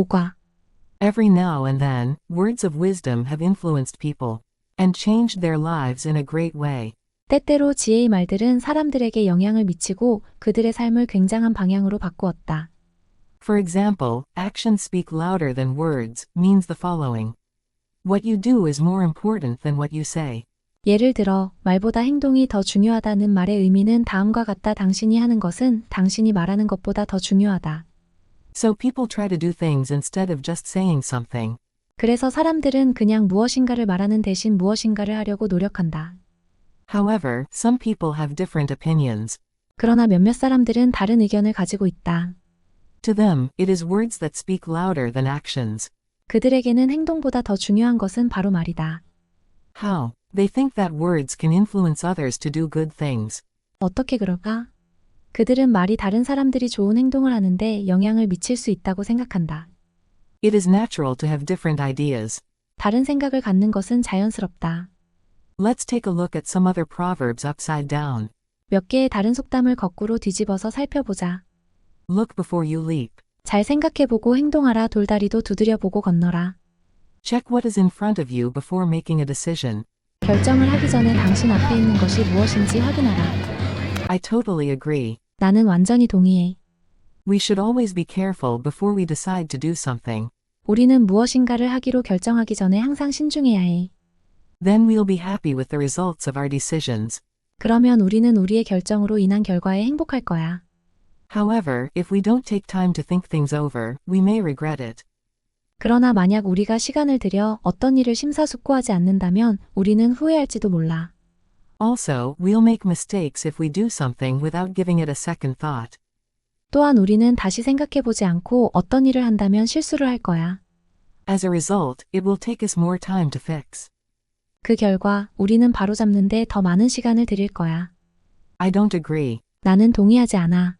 오과. Every now and then, words of wisdom have influenced people and changed their lives in a great way. 때때로 지혜의 말들은 사람들에게 영향을 미치고 그들의 삶을 굉장한 방향으로 바꾸었다. For example, actions speak louder than words means the following. What you do is more important than what you say. 예를 들어, 말보다 행동이 더 중요하다는 말의 의미는 다음과 같다. 당신이 하는 것은 당신이 말하는 것보다 더 중요하다. So people try to do things instead of just saying something. 그래서 사람들은 그냥 무엇인가를 말하는 대신 무엇인가를 하려고 노력한다. However, some people have different opinions. 그러나 몇몇 사람들은 다른 의견을 가지고 있다. To them, it is words that speak louder than actions. 그들에게는 행동보다 더 중요한 것은 바로 말이다. How? They think that words can influence others to do good things. 어떻게 그럴까? 그들은 말이 다른 사람들이 좋은 행동을 하는데 영향을 미칠 수 있다고 생각한다. It is natural to have different ideas. 다른 생각을 갖는 것은 자연스럽다. Let's take a look at some other proverbs upside down. 몇 개의 다른 속담을 거꾸로 뒤집어서 살펴보자. Look before you leap. 잘 생각해보고 행동하라 돌다리도 두드려보고 건너라. Check what is in front of you before making a decision. 결정을 하기 전에 당신 앞에 있는 것이 무엇인지 확인하라. I totally agree. 나는 완전히 동의해. We should always be careful before we decide to do something. 우리는 무엇인가를 하기로 결정하기 전에 항상 신중해야 해. Then we'll be happy with the results of our decisions. 그러면 우리는 우리의 결정으로 인한 결과에 행복할 거야. However, if we don't take time to think things over, we may regret it. 그러나 만약 우리가 시간을 들여 어떤 일을 심사숙고하지 않는다면 우리는 후회할지도 몰라. Also, we'll make mistakes if we do something without giving it a second thought. 또한 우리는 다시 생각해보지 않고 어떤 일을 한다면 실수를 할 거야. As a result, it will take us more time to fix. 그 결과 우리는 바로잡는데 더 많은 시간을 들일 거야. I don't agree. 나는 동의하지 않아.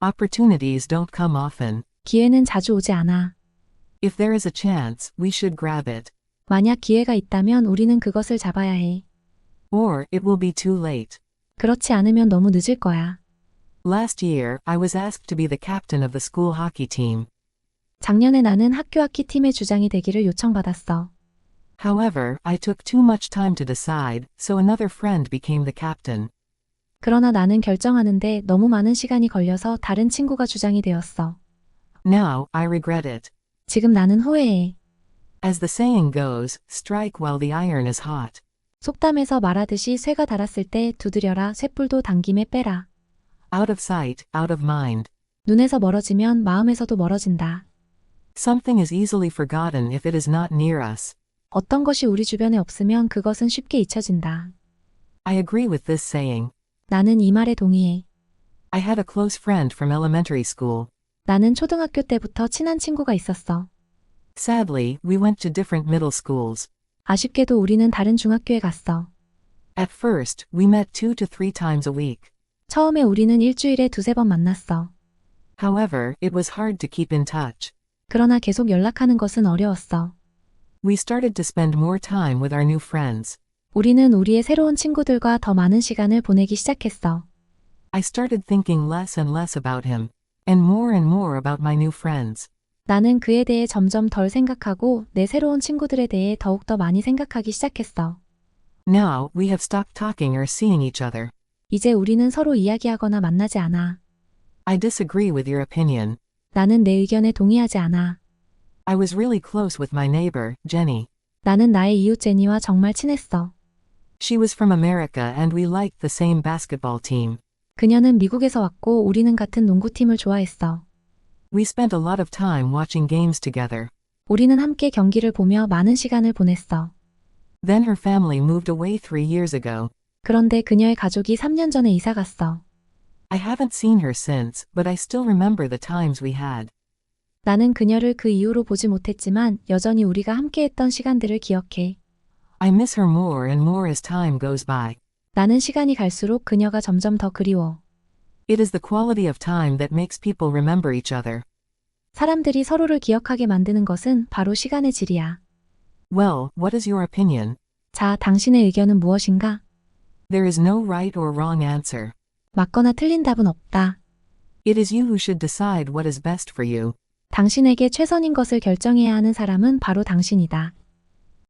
Opportunities don't come often. 기회는 자주 오지 않아. If there is a chance, we should grab it. 만약 기회가 있다면 우리는 그것을 잡아야 해. Or, it will be too late. 그렇지 않으면 너무 늦을 거야. Last year, I was asked to be the captain of the school hockey team. 작년에 나는 학교 학기 팀의 주장이 되기를 요청받았어. However, I took too much time to decide, so another friend became the captain. 그러나 나는 결정하는데 너무 많은 시간이 걸려서 다른 친구가 주장이 되었어. Now, I regret it. 지금 나는 후회해. As the saying goes, strike while the iron is hot. 속담에서 말하듯이 쇠가 닳았을 때 두드려라 쇠불도 당김에 빼라. Out of sight, out of mind. 눈에서 멀어지면 마음에서도 멀어진다. Something is easily forgotten if it is not near us. 어떤 것이 우리 주변에 없으면 그것은 쉽게 잊혀진다. I agree with this saying. 나는 이 말에 동의해. I had a close friend from elementary school. 나는 초등학교 때부터 친한 친구가 있었어. Sadly, we went to different middle schools. 아쉽게도 우리는 다른 중학교에 갔어. At first, we met two to three times a week. 처음에 우리는 일주일에 두세 번 만났어. However, it was hard to keep in touch. 그러나 계속 연락하는 것은 어려웠어. We started to spend more time with our new friends. 우리는 우리의 새로운 친구들과 더 많은 시간을 보내기 시작했어. I started thinking less and less about him, and more and more about my new friends. 나는 그에 대해 점점 덜 생각하고 내 새로운 친구들에 대해 더욱더 많이 생각하기 시작했어. Now, we have stopped talking or seeing each other. 이제 우리는 서로 이야기하거나 만나지 않아. I disagree with your opinion. 나는 내 의견에 동의하지 않아. I was really close with my neighbor, Jenny. 나는 나의 이웃 제니와 정말 친했어. She was from America and we liked the same basketball team. 그녀는 미국에서 왔고 우리는 같은 농구팀을 좋아했어. We spent a lot of time watching games together. 우리는 함께 경기를 보며 많은 시간을 보냈어. Then her family moved away three years ago. 그런데 그녀의 가족이 3년 전에 이사 갔어. I haven't seen her since, but I still remember the times we had. 나는 그녀를 그 이후로 보지 못했지만 여전히 우리가 함께했던 시간들을 기억해. I miss her more and more as time goes by. 나는 시간이 갈수록 그녀가 점점 더 그리워. It is the quality of time that makes people remember each other. 사람들이 서로를 기억하게 만드는 것은 바로 시간의 질이야. Well, what is your opinion? 자, 당신의 의견은 무엇인가? There is no right or wrong answer. 맞거나 틀린 답은 없다. It is you who should decide what is best for you. 당신에게 최선인 것을 결정해야 하는 사람은 바로 당신이다.